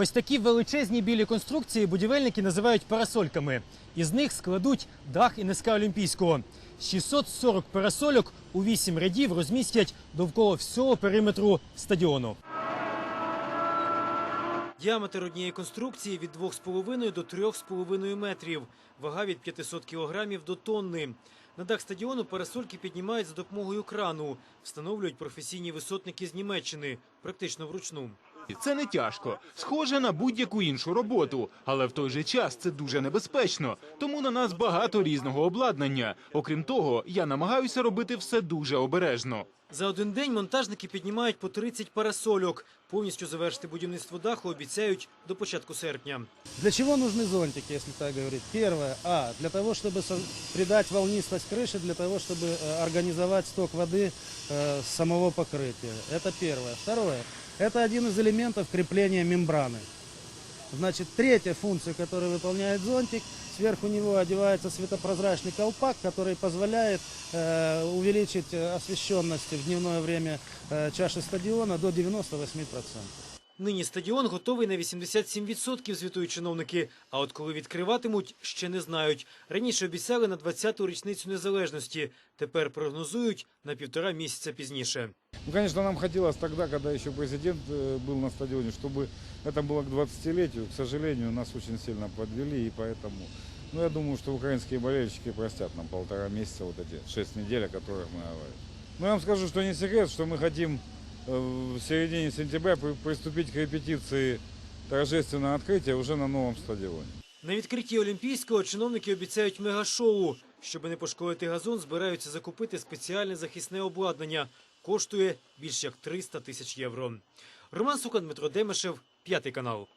Ось такі величезні білі конструкції будівельники називають парасольками. Із них складуть дах і низка Олімпійського. 640 парасольок у 8 рядів розмістять довкола всього периметру стадіону. Діаметр однієї конструкції від 2,5 до 3,5 метрів. Вага від 500 кілограмів до тонни. На дах стадіону парасольки піднімають за допомогою крану. Встановлюють професійні висотники з Німеччини, практично вручну. Це не тяжко, схоже на будь-яку іншу роботу, але в той же час це дуже небезпечно. Тому на нас багато різного обладнання. Окрім того, я намагаюся робити все дуже обережно. За один день монтажники піднімають по 30 парасольок. Повністю завершити будівництво даху обіцяють до початку серпня. Для чего нужны зонтики, если так говорить? Первое, а, для того, чтобы со- придать волнистость крыши, для того, чтобы э, организовать сток воды э, с самого покрытия. Это первое. Второе, это один из элементов крепления мембраны. Значит, третья функция, которую выполняет зонтик, сверху него одевается светопрозрачный колпак, который позволяет э, увеличить э, освещенность в дневное время э, чаши стадиона до 98%. Нині стадіон готовий на 87%, звітують чиновники. А от коли відкриватимуть, ще не знають. Раніше обіцяли на 20-ту річницю незалежності. Тепер прогнозують на півтора місяця пізніше. Ну, конечно, нам хотелось тогда, когда еще президент э, был на стадионе, чтобы это было к 20-летию. К сожалению, нас очень сильно подвели, и поэтому... Ну, я думаю, что украинские болельщики простят нам полтора месяца, вот эти шесть недель, о которых мы говорим. Ну, я вам скажу, что не секрет, что мы хотим э, в середине сентября при- приступить к репетиции торжественного открытия уже на новом стадионе. На відкритті Олімпійського чиновники обіцяють мегашоу. Щоб не пошкодити газон, збираються закупити спеціальне захисне обладнання. Коштує більш як 300 тисяч євро. Роман Сукан, Дмитро Демишев, п'ятий канал.